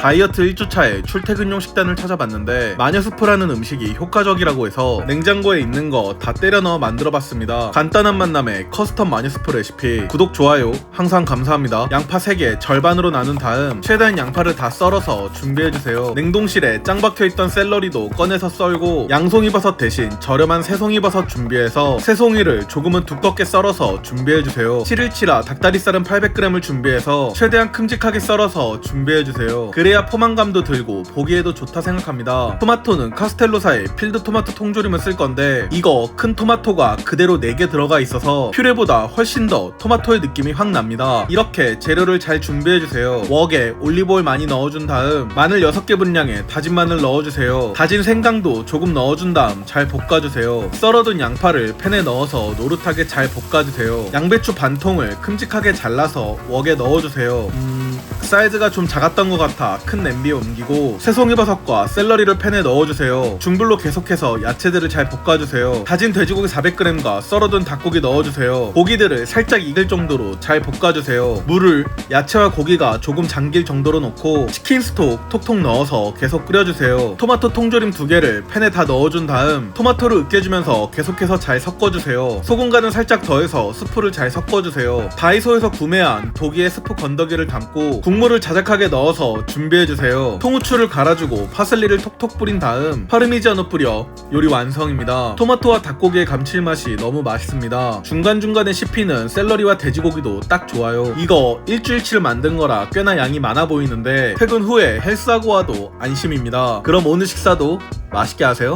다이어트 1주차에 출퇴근용 식단을 찾아봤는데 마녀수프라는 음식이 효과적이라고 해서 냉장고에 있는 거 다 때려 넣어 만들어봤습니다. 간단한 만남에 커스텀 마녀수프 레시피 구독 좋아요 항상 감사합니다. 양파 3개 절반으로 나눈 다음 최대한 양파를 다 썰어서 준비해주세요. 냉동실에 짱 박혀있던 샐러리도 꺼내서 썰고 양송이버섯 대신 저렴한 새송이버섯 준비해서 새송이를 조금은 두껍게 썰어서 준비해주세요. 717화 닭다리살은 800g을 준비해서 최대한 큼직하게 썰어서 준비해주세요. 그래 야 포만감도 들고 보기에도 좋다 생각합니다. 토마토는 카스텔로사의 필드 토마토 통조림을 쓸 건데 이거 큰 토마토가 그대로 4개 들어가 있어서 퓨레보다 훨씬 더 토마토의 느낌이 확 납니다. 이렇게 재료를 잘 준비해주세요. 웍에 올리브오일 많이 넣어준 다음 마늘 6개 분량의 다진 마늘 넣어주세요. 다진 생강도 조금 넣어준 다음 잘 볶아주세요. 썰어둔 양파를 팬에 넣어서 노릇하게 잘 볶아주세요. 양배추 반 통을 큼직하게 잘라서 웍에 넣어주세요. 음... 사이즈가 좀 작았던 것 같아 큰 냄비에 옮기고 새송이버섯과 샐러리를 팬에 넣어주세요. 중불로 계속해서 야채들을 잘 볶아주세요. 다진 돼지고기 400g과 썰어둔 닭고기 넣어주세요. 고기들을 살짝 익을 정도로 잘 볶아주세요. 물을 야채와 고기가 조금 잠길 정도로 넣고 치킨 스톡 톡톡 넣어서 계속 끓여주세요. 토마토 통조림 두 개를 팬에 다 넣어준 다음 토마토를 으깨주면서 계속해서 잘 섞어주세요. 소금간은 살짝 더해서 스프를 잘 섞어주세요. 다이소에서 구매한 독이의 스프 건더기를 담고 국물을 자작하게 넣어서 준비해주세요. 통후추를 갈아주고 파슬리를 톡톡 뿌린 다음 파르미지아노 뿌려 요리 완성입니다. 토마토와 닭고기의 감칠맛이 너무 맛있습니다. 중간중간에 씹히는 샐러리와 돼지고기도 딱 좋아요. 이거 일주일치를 만든 거라 꽤나 양이 많아 보이는데 퇴근 후에 헬스하고 와도 안심입니다. 그럼 오늘 식사도 맛있게 하세요.